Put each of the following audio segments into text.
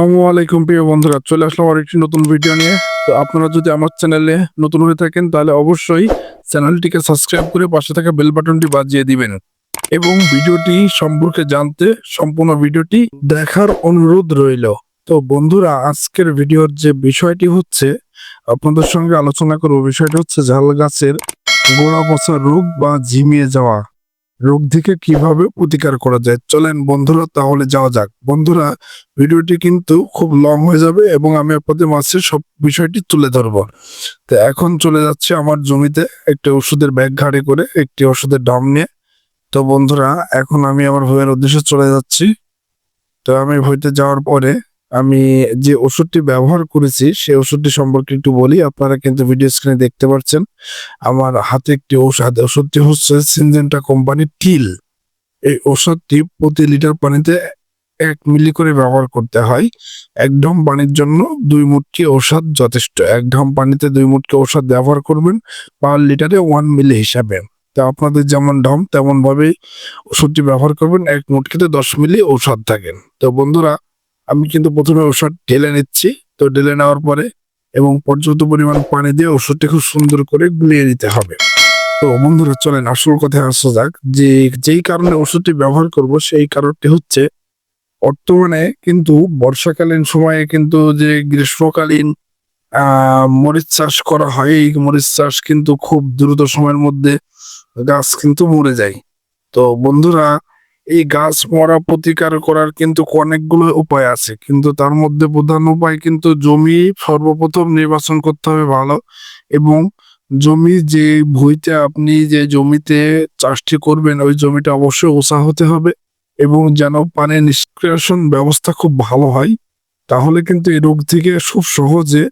আসসালামু আলাইকুম প্রিয় বন্ধুরা, চলে আসলাম আরেকটি নতুন ভিডিও নিয়ে। তো আপনারা যদি আমার চ্যানেলে নতুন হয়ে থাকেন, তাহলে অবশ্যই চ্যানেলটিকে সাবস্ক্রাইব করে পাশে থাকা বেল বাটনটি বাজিয়ে দিবেন। এবং ভিডিওটি সম্পর্কে জানতে সম্পূর্ণ ভিডিওটি দেখার অনুরোধ রইল। তো বন্ধুরা, আজকের ভিডিওর যে বিষয়টি হচ্ছে, আপনাদের সঙ্গে আলোচনা করব বিষয়টি হচ্ছে ঝাল গাছের গোড়া পচা রোগ বা ঝিমিয়ে যাওয়া। রোগ থেকে কীভাবে প্রতিকার করা যায়? চলেন বন্ধুরা, তাহলে যাওয়া যাক। বন্ধুরা, ভিডিওটি কিন্তু খুব লং হয়ে যাবে এবং আমি আপনাদের মাঝে সব বিষয়টি তুলে ধরবো। তো এখন চলে যাচ্ছে আমার জমিতে একটি ওষুধের ব্যাগ ঘাড়ে করে, একটি ওষুধের ডাম নিয়ে। তো বন্ধুরা, এখন আমি আমার ভয়ের উদ্দেশ্যে চলে যাচ্ছি। তো আমি ভইতে যাওয়ার পরে আমি যে ওষুধটি ব্যবহার করেছি, সেই ওষুধটি সম্পর্কে একটু বলি। আপনারা কিন্তু ভিডিও স্ক্রিনে দেখতে পাচ্ছেন, আমার হাতে একটি ঔষধ। ওষুধটি হচ্ছে সিনজেন্টা কোম্পানির টিল। এই ওষুধটি প্রতি লিটার পানিতে এক মিলি করে ব্যবহার করতে হয়। এক ঢম পানির জন্য দুই মুটকি ঔষধ যথেষ্ট। এক ঢম পানিতে দুই মুটকি ঔষধ ব্যবহার করবেন পার লিটারে ওয়ান মিলি হিসাবে। তা আপনাদের যেমন ঢম তেমন ভাবেই ওষুধটি ব্যবহার করবেন। এক মুটকিতে দশ মিলি ঔষধ থাকেন তো বন্ধুরা আমি কিন্তু প্রথমে ওষুধ ঢেলে নিচ্ছি। তো ঢেলে নেওয়ার পরে এবং পর্যাপ্ত পরিমাণ পানি দিয়ে ওষুধটি খুব সুন্দর করে গুলিয়ে নিতে হবে। তো বন্ধুরা, চলেন আসল কথায় আসা যাক যে যেই কারণে ওষুধটি ব্যবহার করব সেই কারণটি হচ্ছে বর্তমানে কিন্তু বর্ষাকালীন সময়ে কিন্তু যে গ্রীষ্মকালীন মরিচ চাষ করা হয়, এই মরিচ চাষ কিন্তু খুব দ্রুত সময়ের মধ্যে গাছ কিন্তু মরে যায়। তো বন্ধুরা এই গাছ মরা প্রতিকার করার কিন্তু অনেকগুলো উপায় আছে। কিন্তু তার মধ্যে প্রধান উপায় কিন্তু জমি সর্বপ্রথম নির্বাচন করতে হবে ভালো এবং জমি যে ভুঁইতে আপনি যে জমিতে চাষটি করবেন, ওই জমিটা অবশ্যই ওষা হতে হবে এবং যেন পানি নিষ্কাশন ব্যবস্থা খুব ভালো হয়, তাহলে কিন্তু এই রোগ থেকে খুব সহজে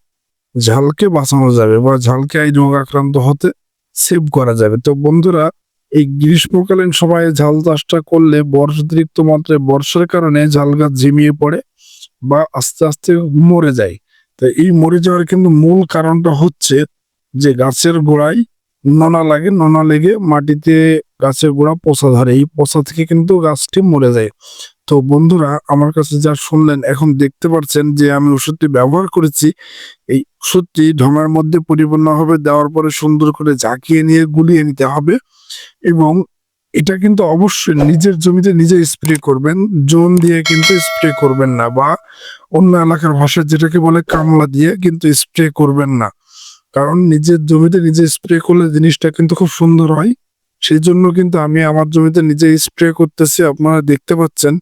ঝালকে বাঁচানো যাবে বা ঝালকে এই রোগ আক্রান্ত হতে সেভ করা যাবে। তো বন্ধুরা এই গ্রীষ্মকালীন সময়ে ঝাল চাষটা করলে অতিরিক্ত মাত্রায় বর্ষার কারণে ঝাল গাছ ঝিমিয়ে পড়ে বা আস্তে আস্তে মরে যায়। তো এই মরে যাওয়ার কিন্তু মূল কারণটা হচ্ছে যে গাছের গোড়ায় নোনা লাগে, নোনা লেগে মাটিতে গাছের গোড়া পচা ধরে। এই পচা থেকে কিন্তু গাছটি মরে যায়। তো বন্ধুরা, আমার কাছে যা শুনলেন, এখন দেখতে পাচ্ছেন যে আমি ওষুধটি ব্যবহার করেছি। এই ওষুধটি ঢঙার মধ্যে পরিপূর্ণভাবে দেওয়ার পরে সুন্দর করে ঝাঁকিয়ে নিয়ে গুলিয়ে নিতে হবে। এবং এটা কিন্তু অবশ্যই নিজের জমিতে নিজে স্প্রে করবেন, জোন দিয়ে কিন্তু স্প্রে করবেন না বা অন্য এলাকার ভাষায় যেটাকে বলে কামলা দিয়ে কিন্তু স্প্রে করবেন না। কারণ নিজের জমিতে নিজে স্প্রে করলে জিনিসটা কিন্তু খুব সুন্দর হয়। সেই জন্য কিন্তু আমি আমার জমিতে নিজে স্প্রে করতেছি, আপনারা দেখতে পাচ্ছেন।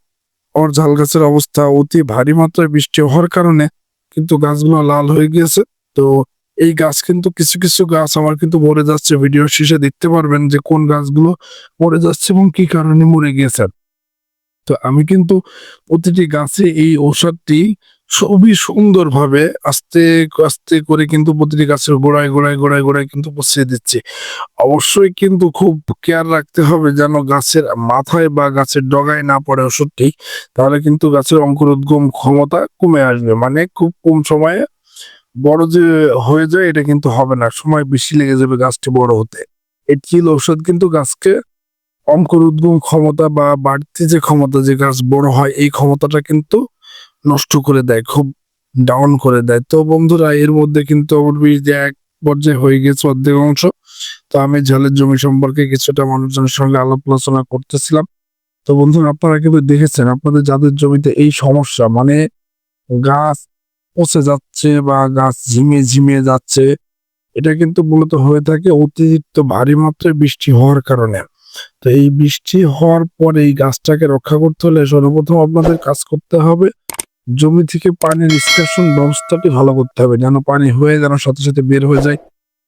আমার ঝাল গাছের অবস্থা অতি ভারী মাত্রায় বৃষ্টি হওয়ার কারণে কিন্তু গাছগুলো লাল হয়ে গিয়েছে। তো এই গাছ কিন্তু কিছু কিছু গাছ আমার কিন্তু মরে যাচ্ছে। ভিডিও শেষে দেখতে পারবেন যে কোন গাছগুলো মরে যাচ্ছে এবং কি কারণে মরে গিয়েছে। তো আমি কিন্তু প্রতিটি গাছে এই ঔষধটি খুবই সুন্দরভাবে আস্তে আস্তে করে কিন্তু প্রতিটি গাছের গোড়ায় গোড়ায় গোড়ায় গোড়ায় কিন্তু পচিয়ে দিচ্ছি। অবশ্যই কিন্তু খুব কেয়ার রাখতে হবে যেন গাছের মাথায় বা গাছের ডগায় না পড়ে ওষুধটি তাহলে কিন্তু গাছের অঙ্কুরোদ্গম ক্ষমতা কমে আসবে। মানে খুব কম সময়ে বড় যে হয়ে যায়, এটা কিন্তু হবে না। সময় বেশি লেগে যাবে গাছটি বড় হতে। এই চিল ঔষধ কিন্তু গাছকে অঙ্কুর উদ্গম ক্ষমতা বা বাড়তি যে ক্ষমতা যে গাছ বড় হয়, এই ক্ষমতাটা কিন্তু নষ্ট করে দেয়, খুব ডাউন করে দেয়। তো বন্ধুরা, এর মধ্যে কিন্তু এক পর্যায়ে হয়ে গেছে অর্ধেক অংশ। তো আমি ঝালের জমি সম্পর্কে কিছুটা মানুষজনের সঙ্গে আলাপ আলোচনা করতেছিলাম। তো বন্ধুরা, আপনারা কিন্তু দেখেছেন, আপনাদের যাদের জমিতে এই সমস্যা মানে গাছ পচে যাচ্ছে বা গাছ ঝিমিয়ে ঝিমিয়ে যাচ্ছে, এটা কিন্তু মূলত হয়ে থাকে অতিরিক্ত ভারী মাত্রায় বৃষ্টি হওয়ার কারণে। তো এই বৃষ্টি হওয়ার পরে এই গাছটাকে রক্ষা করতে হলে সর্বপ্রথম আপনাদের কাজ করতে হবে জমি থেকে পানির নিষ্কাশন ব্যবস্থাটি ভালো করতে হবে, যেন পানি হয়ে যেন সাথে সাথে বের হয়ে যায়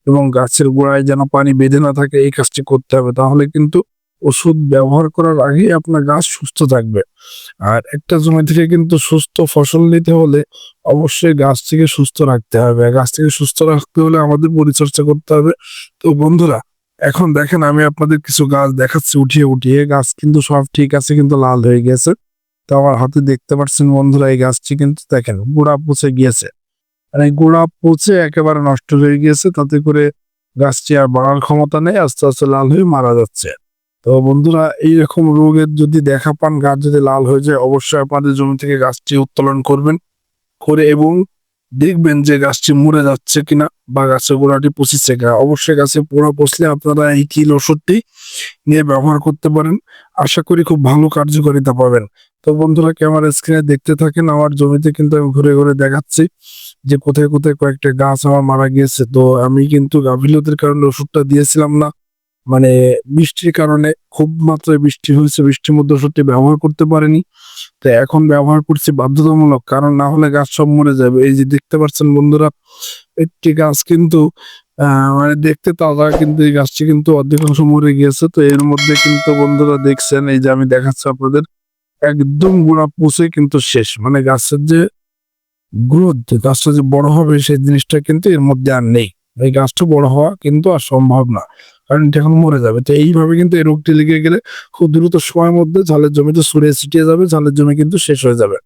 এবং গাছের গোড়ায় যেন পানি বেঁধে না থাকে, এই কাজটি করতে হবে। তাহলে কিন্তু ওষুধ ব্যবহার করার আগে আপনার গাছ সুস্থ থাকবে। আর একটা জমি থেকে কিন্তু সুস্থ ফসল নিতে হলে অবশ্যই গাছ থেকে সুস্থ রাখতে হবে। গাছ থেকে সুস্থ রাখতে হলে আমাদের পরিচর্যা করতে হবে। তো বন্ধুরা, এখন দেখেন আমি আপনাদের কিছু গাছ দেখাচ্ছি উঠিয়ে উঠিয়ে। গাছ কিন্তু সব ঠিক আছে, কিন্তু লাল হয়ে গেছে। তো আমার হাতে দেখতে পাচ্ছেন বন্ধুরা, এই গাছটি কিন্তু দেখেন গোড়া পচে গিয়েছে। মানে গোড়া পচে একেবারে নষ্ট হয়ে গিয়েছে, তাতে করে গাছটি আর বাড়ার ক্ষমতা নেই, আস্তে আস্তে লাল হয়ে মারা যাচ্ছে। তো বন্ধুরা, এইরকম রোগের যদি দেখা পান, গাছ যদি লাল হয়ে যায়, অবশ্যই আপনাদের জমি থেকে গাছটি উত্তোলন করবেন করে এবং দেখবেন যে গাছটি মরে যাচ্ছে কিনা বা গাছের গোড়াটি পচিছে কিনা। অবশ্যই গাছে পোড়া পচলে আপনারা এই কিল ওষুধটি নিয়ে ব্যবহার করতে পারেন। আশা করি খুব ভালো কার্যকারিতা পাবেন। তো বন্ধুরা, ক্যামেরা স্ক্রিনে দেখতে থাকেন, আমার জমিতে কিন্তু আমি ঘুরে ঘুরে দেখাচ্ছি যে কোথায় কোথায় কয়েকটা গাছ আমার মারা গিয়েছে। তো আমি কিন্তু গাফিলতির কারণে ওষুধটা দিয়েছিলাম না। মানে বৃষ্টির কারণে খুব মাত্রায় বৃষ্টি হয়েছে, বৃষ্টির মধ্যে সত্যি ব্যবহার করতে পারেনি। তো এখন ব্যবহার করছি বাধ্যতামূলক, কারণ না হলে গাছ সব মরে যাবে। এই যে দেখতে পাচ্ছেন বন্ধুরা, একটি গাছ কিন্তু মানে দেখতে তাজা, কিন্তু এই গাছটি কিন্তু অধিকাংশ মরে গিয়েছে। তো এর মধ্যে কিন্তু বন্ধুরা দেখছেন, এই যে আমি দেখাচ্ছি আপনাদের, একদম গোড়া পচে কিন্তু শেষ। মানে গাছের যে গ্রোথ গাছটা যে বড় হবে, সেই জিনিসটা কিন্তু এর মধ্যে আর নেই। এই গাছটা বড় হওয়া কিন্তু আর সম্ভব না। কারণ এটা এখন মরে যাবে। তো এইভাবে কিন্তু এই রোগটি লেগে গেলে খুব দ্রুত সময়ের মধ্যে ঝালের জমিতে ছড়িয়ে ছিটিয়ে যাবে, ঝালের জমি কিন্তু শেষ হয়ে যাবে।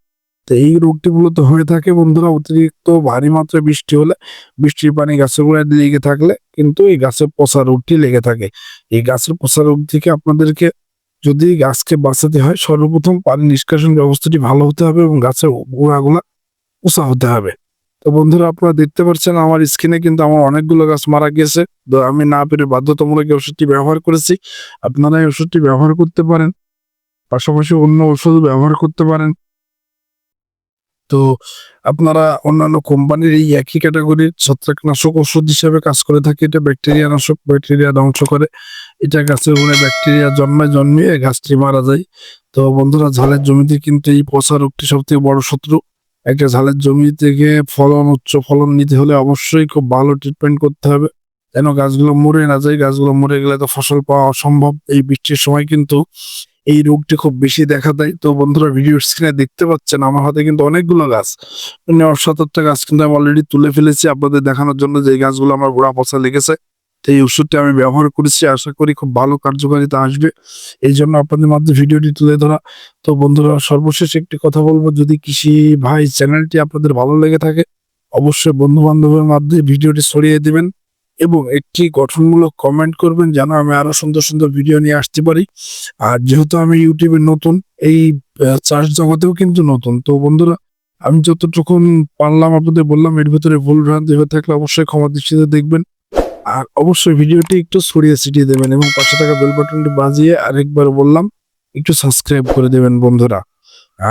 তো এই রোগটি মূলত হয়ে থাকে বন্ধুরা অতিরিক্ত ভারী মাত্রায় বৃষ্টি হলে, বৃষ্টির পানি গাছের গোড়ায় লেগে থাকলে কিন্তু এই গাছের পচা রোগটি লেগে থাকে। এই গাছের পচা রোগ থেকে আপনাদেরকে যদি গাছকে বাঁচাতে হয়, সর্বপ্রথম পানি নিষ্কাশন ব্যবস্থাটি ভালো হতে হবে এবং গাছের গোড়াগুলা উঁচা হতে হবে। তো বন্ধুরা আপনারা দেখতে পাচ্ছেন আমার স্কিনে কিন্তু আমার অনেকগুলো গাছ মারা গিয়েছে। তো আমি না পেরে বাধ্যতামূলক ওষুধটি ব্যবহার করেছি। আপনারা এই ওষুধটি ব্যবহার করতে পারেন। পাশাপাশি অন্য ওষুধ ব্যবহার করতে পারেন। তো আপনারা অন্যান্য কোম্পানির এই একই ক্যাটাগরির ছত্রাকনাশক ওষুধ হিসেবে কাজ করে থাকে। এটা ব্যাকটেরিয়া নাশক ব্যাকটেরিয়া ধ্বংস করে। এটা গাছের উপরে ব্যাকটেরিয়া জন্মায়, জন্মিয়ে গাছটি মারা যায়। তো বন্ধুরা ঝালের জমিতে কিন্তু এই পচা রোগটি সব থেকে বড় শত্রু। একটা ঝালের জমি থেকে ফলন, উচ্চ ফলন নিতে হলে অবশ্যই খুব ভালো ট্রিটমেন্ট করতে হবে। যেন গাছগুলো মরে না যায়, গাছগুলো মরে গেলে তো ফসল পাওয়া অসম্ভব। এই বৃষ্টির সময় কিন্তু এই রোগটি খুব বেশি দেখা দেয়। তো বন্ধুরা ভিডিও স্ক্রিনে দেখতে পাচ্ছেন, আমার হাতে কিন্তু অনেকগুলো গাছ। মানে সাতারটা গাছ কিন্তু আমি অলরেডি তুলে ফেলেছি। আপনাদের দেখানোর জন্য যে গাছগুলো আমার গোড়া পচা লেগেছে। তো এই ওষুধটি আমি ব্যবহার করেছি, আশা করি খুব ভালো কার্যকারিতা আসবে। এই জন্য আপনাদের মাধ্যমে ভিডিওটি তুলে ধরা। তো বন্ধুরা, সর্বশেষ একটি কথা বলব, যদি কৃষি ভাই চ্যানেলটি আপনাদের ভালো লেগে থাকে, অবশ্যই বন্ধু বান্ধবের মাধ্যমে ভিডিওটি ছড়িয়ে দিবেন এবং একটি গঠনমূলক কমেন্ট করবেন, যেন আমি আরও সুন্দর সুন্দর ভিডিও নিয়ে আসতে পারি। আর যেহেতু আমি ইউটিউবে নতুন, এই চাষ জগতেও কিন্তু নতুন। তো বন্ধুরা, আমি যতটুকুন পারলাম আপনাদের বললাম, এর ভিতরে ভুল ভ্রান্তি হয়ে থাকলে অবশ্যই ক্ষমা দৃষ্টিতে দেখবেন। আর অবশ্যই ভিডিওটি একটু ছড়িয়ে ছিটিয়ে দেবেন এবং পাশে থাকা বেল বাটনটি বাজিয়ে আরেকবার বললাম, একটু সাবস্ক্রাইব করে দেবেন বন্ধুরা।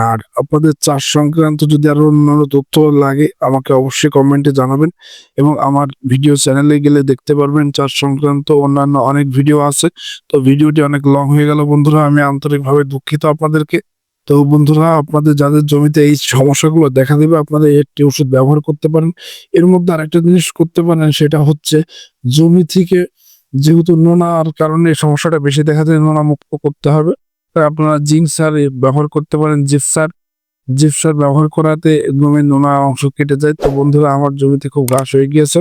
আর আপনাদের চাষ সংক্রান্ত যদি আরও অন্যান্য তথ্য লাগে, আমাকে অবশ্যই কমেন্টে জানাবেন এবং আমার ভিডিও চ্যানেলে গেলে দেখতে পারবেন চাষ সংক্রান্ত অন্যান্য অনেক ভিডিও আছে। তো ভিডিওটি অনেক লং হয়ে গেল বন্ধুরা, আমি আন্তরিকভাবে দুঃখিত আপনাদেরকে। তো বন্ধুরা, আপনাদের যাদের জমিতে এই সমস্যাগুলো দেখা দেবে, আপনারা একটি ওষুধ ব্যবহার করতে পারেন। এর মধ্যে আরেকটা জিনিস করতে পারেন, সেটা হচ্ছে জমি থেকে যেহেতু নোনার কারণে সমস্যাটা বেশি দেখা যায়, নোনা মুক্ত করতে হবে। তাই আপনারা জিঙ্ক সার ব্যবহার করতে পারেন, জিপ সার। জিপ সার ব্যবহার করাতে জমির নোনা অংশ কেটে যায়। তো বন্ধুরা, আমার জমিতে খুব ঘাস হয়ে গিয়েছে।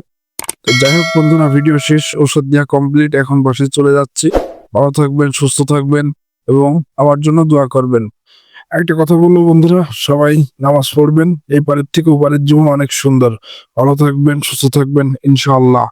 তো যাই হোক বন্ধুরা, ভিডিও শেষ, ওষুধ দেওয়া কমপ্লিট, এখন বসে চলে যাচ্ছি। ভালো থাকবেন, সুস্থ থাকবেন, এবং আমার জন্য দোয়া করবেন। একটা কথা বলব বন্ধুরা, সবাই নামাজ পড়বেন, এই পারের থেকে ওপারের জীবন অনেক সুন্দর। ভালো থাকবেন, সুস্থ থাকবেন, ইনশাআল্লাহ।